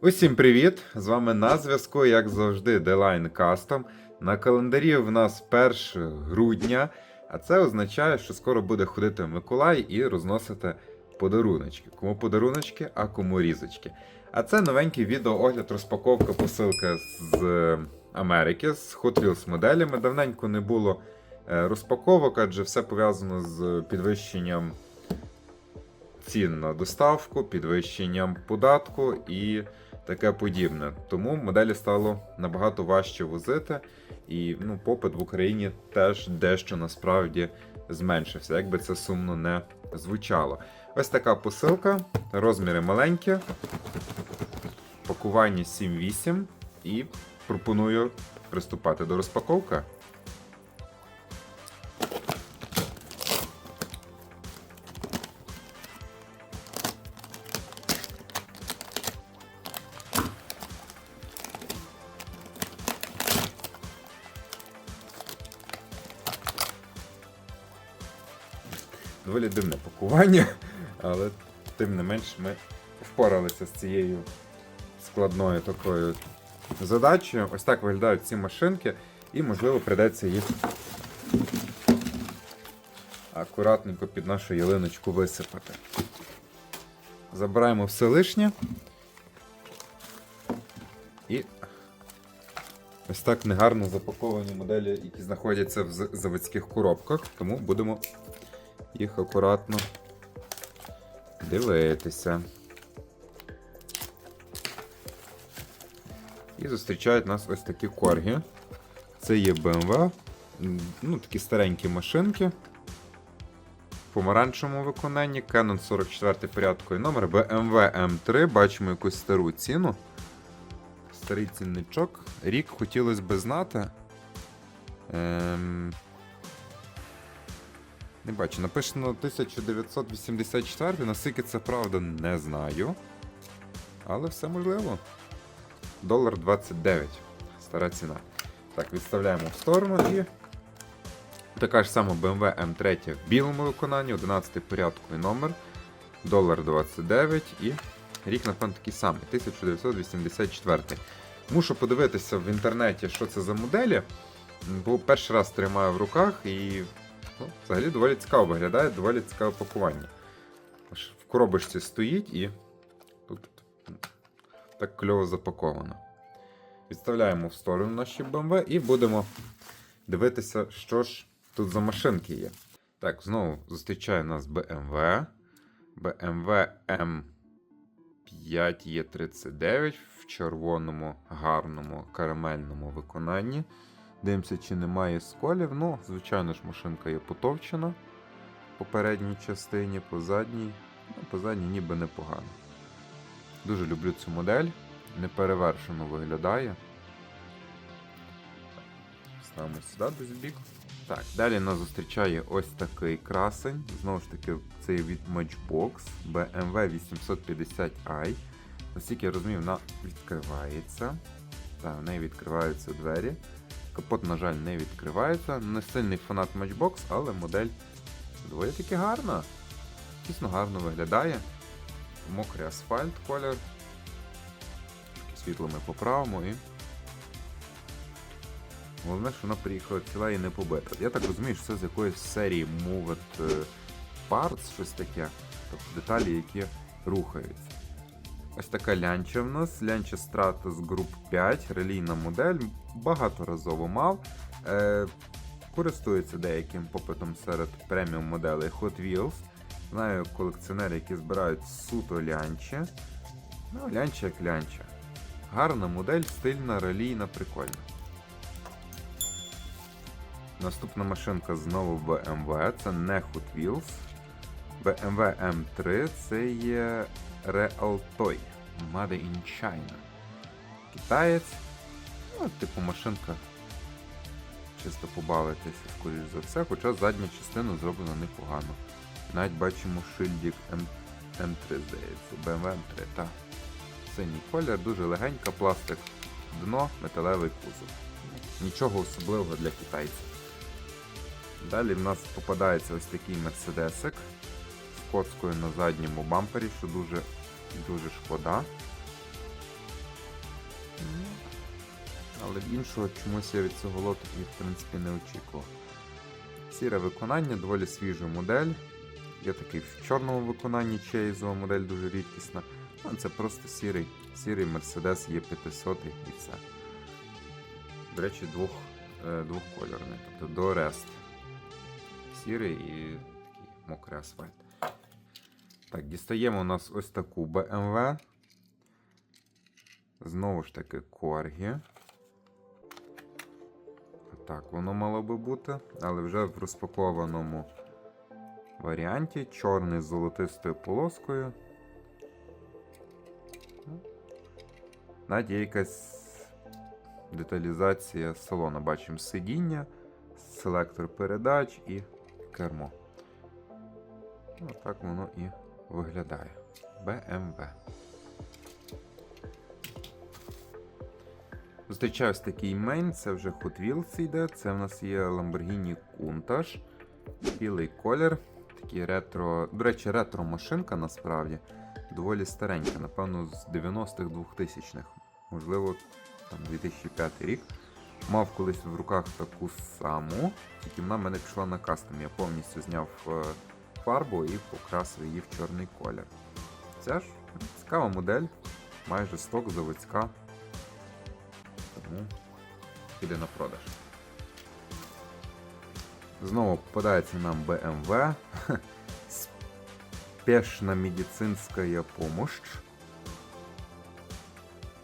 Усім привіт! З вами на зв'язку, як завжди, Deline Custom. На календарі в нас 1 грудня, а це означає, що скоро буде ходити Миколай і розносити подаруночки. Кому подаруночки, а кому різочки. А це новенький відеоогляд, розпаковка посилки з Америки, з Hot Wheels моделями. Давненько не було е, розпаковок, адже все пов'язано з підвищенням цін на доставку, підвищенням податку і таке подібне. Тому моделі стало набагато важче возити, і ну, попит в Україні теж дещо насправді зменшився, як би це сумно не звучало. Ось така посилка, розміри маленькі, пакування 7-8 і пропоную приступати до розпаковки. Доволі дивне пакування, але тим не менш ми впоралися з цією складною такою задачею. Ось так виглядають ці машинки, і, можливо, прийдеться їх акуратненько під нашу ялиночку висипати. Забираємо все лишнє. І ось так негарно запаковані моделі, які знаходяться в заводських коробках, тому будемо їх акуратно дивитися. І зустрічають нас ось такі корги. Це є BMW, ну, такі старенькі машинки. В помаранчевому виконанні, Canon 44 порядковий номер, BMW M3, бачимо якусь стару ціну. Старий цінничок. Рік хотілося би знати. Ем... Не бачу, написано 1984, наскільки це правда, не знаю. Але все можливо. Долар 29. Стара ціна. Так, відставляємо в сторону і. Така ж сама BMW M3 в білому виконанні, 11 порядковий номер. Долар 29 і рік, напевно, такий самий, 1984. Мушу подивитися в інтернеті, що це за моделі. Бо перший раз тримаю в руках і Ну, взагалі доволі цікаво виглядає, доволі цікаве пакування. Аж В коробочці стоїть і тут так кльово запаковано. Відставляємо в сторону наші BMW і будемо дивитися, що ж тут за машинки є. Так, знову зустрічає нас BMW. BMW M5E39 в червоному, гарному карамельному виконанні. Дивимося, чи немає сколів. Ну, звичайно ж, машинка є потовчена по передній частині, по задній. Ну, по задній ніби непогано. Дуже люблю цю модель. Неперевершено виглядає. Ставимо сюди десь бік. Так, далі нас зустрічає ось такий красень. Знову ж таки, це від Matchbox BMW 850i. Наскільки я розумію, вона відкривається. Так, в неї відкриваються двері. Капот, на жаль, не відкривається. Не сильний фанат Matchbox, але модель доволі таки гарна. Дійсно гарно виглядає. Мокрий асфальт колір. Світло ми поправимо і. Головне, що вона приїхала ціла і не побита. Я так розумію, що це з якоїсь серії Moved е, Parts, щось таке. Тобто деталі, які рухаються. Ось така лянча в нас. Лянча Stratus Group 5, релійна модель. Багаторазово мав. Е, користується деяким попитом серед преміум моделей Hot Wheels. Знаю колекціонери, які збирають суто лянче. Ну, лянча як лянча. Гарна модель, стильна, релійна, прикольна. Наступна машинка знову BMW, це не Hot Wheels. BMW M3 це є Real Toy Made in China. Китаєць. Ну, типу машинка. Чисто побавитися, скоріш за все, хоча задня частина зроблена непогано. Навіть бачимо шильдик M... M3, здається, BMW M3, так. Синій колір, дуже легенька, пластик, дно, металевий кузов. Нічого особливого для китайців. Далі в нас попадається ось такий мерседесик коцкою на задньому бампері, що дуже дуже шкода. але іншого чомусь я від цього лоту і в принципі не очікував. Сіре виконання, доволі свіжа модель. Є такий в чорному виконанні чейзова модель дуже рідкісна. Ну, це просто сірий, сірий Mercedes Е500 і все. До речі, двох, е, двохкольорний, тобто до Rest. Сірий і такий мокрий асфальт. Так, дістаємо у нас ось таку BMW. Знову ж таки коргі. Так, воно мало би бути, але вже в розпакованому варіанті. Чорний з золотистою полоскою. Ну, Навіть є якась деталізація салону. Бачимо сидіння, селектор передач і кермо. Ну, так воно і виглядає. BMW. Зустрічаюсь такий мейн, це вже Hot Wheels йде. Це в нас є Lamborghini Countach. Білий колір. Такий ретро. До речі, ретро машинка насправді. Доволі старенька, напевно, з 90-х 2000-х. Можливо, там 2005 рік. Мав колись в руках таку саму, тільки вона мене пішла на кастом. Я повністю зняв е, фарбу і покрасив її в чорний колір. Ця ж цікава модель, майже сток заводська. Тому піде на продаж. Знову попадається нам BMW. Спешна медицинська помощь.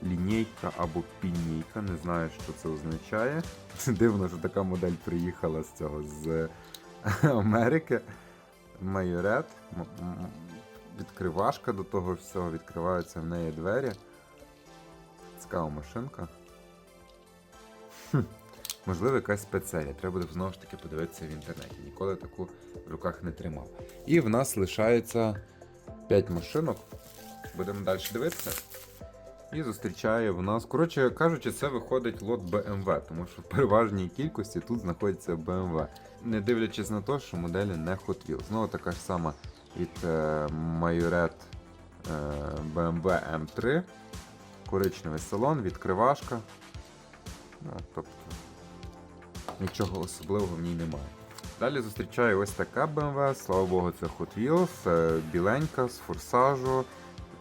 Лінійка або пінійка, не знаю, що це означає. Дивно, що така модель приїхала з цього з Америки. Майорет. Відкривашка до того всього, відкриваються в неї двері. Цікава машинка. Можливо, якась спецсерія. Треба буде знову ж таки подивитися в інтернеті. Ніколи таку в руках не тримав. І в нас лишається 5 машинок. Будемо далі дивитися. І зустрічає в нас. Коротше кажучи, це виходить лот BMW, тому що в переважній кількості тут знаходиться BMW. Не дивлячись на те, що моделі не Hot Wheels. Знову така ж сама від е, Majoret е, BMW M3. Коричневий салон, відкривашка. Ну, тобто, нічого особливого в ній немає. Далі зустрічаю ось така BMW, слава Богу, це Hot Wheels, е, біленька з форсажу.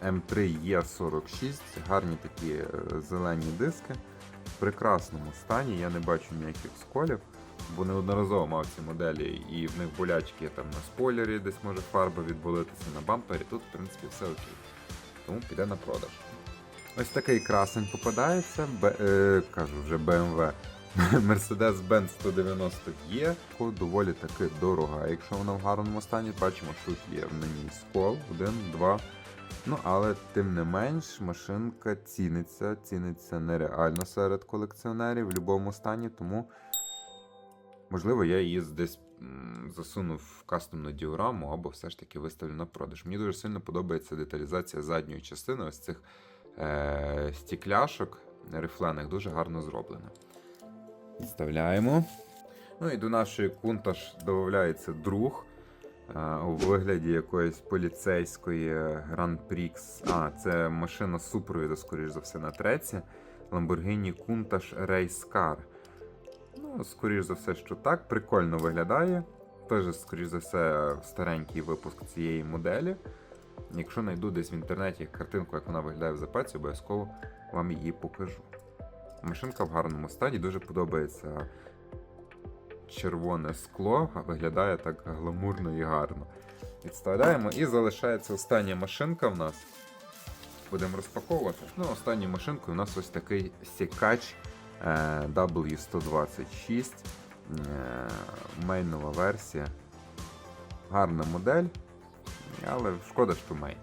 М3 Е46, гарні такі е, зелені диски. В прекрасному стані, я не бачу ніяких сколів, бо неодноразово мав ці моделі, і в них болячки там на спойлері, десь може фарба відболитися на бампері. Тут, в принципі, все окей. Тому піде на продаж. Ось такий красень попадається, Б, е, кажу вже BMW. Mercedes-Benz 190 є, доволі таки дорога. Якщо вона в гарному стані, бачимо, що тут є на ній скол, один, два. Ну, але тим не менш, машинка ціниться, ціниться нереально серед колекціонерів в будь-якому стані, тому можливо я її десь м, засуну в кастомну діораму або все ж таки виставлю на продаж. Мені дуже сильно подобається деталізація задньої частини ось цих е- стікляшок рифлених, дуже гарно зроблена. Відставляємо. Ну і до нашої кунташ додається друг у вигляді якоїсь поліцейської Grand Prix. А, це машина супровіду, скоріш за все, на треці. Lamborghini Countach Race Car. Ну, скоріш за все, що так. Прикольно виглядає. Теж, скоріш за все, старенький випуск цієї моделі. Якщо знайду десь в інтернеті картинку, як вона виглядає в запаці, обов'язково вам її покажу. Машинка в гарному стані, дуже подобається червоне скло, а виглядає так гламурно і гарно. Відставляємо і залишається остання машинка в нас. Будемо розпаковувати. Ну, останньою машинкою у нас ось такий сікач е, W126. Е, мейнова версія. Гарна модель, але шкода, що мейн.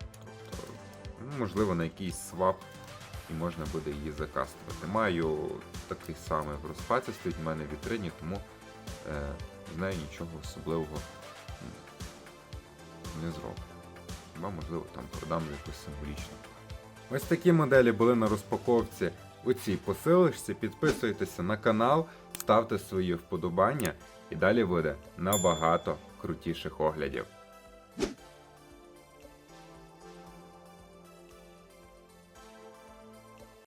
Тобто, ну, можливо, на якийсь свап і можна буде її закастувати. Маю такий самий в розпаці, стоїть в мене в вітрині, тому з нею нічого особливого не зроблю. Хіба, можливо, там продам якусь символічну. Ось такі моделі були на розпаковці у цій посилочці. Підписуйтеся на канал, ставте свої вподобання і далі буде набагато крутіших оглядів.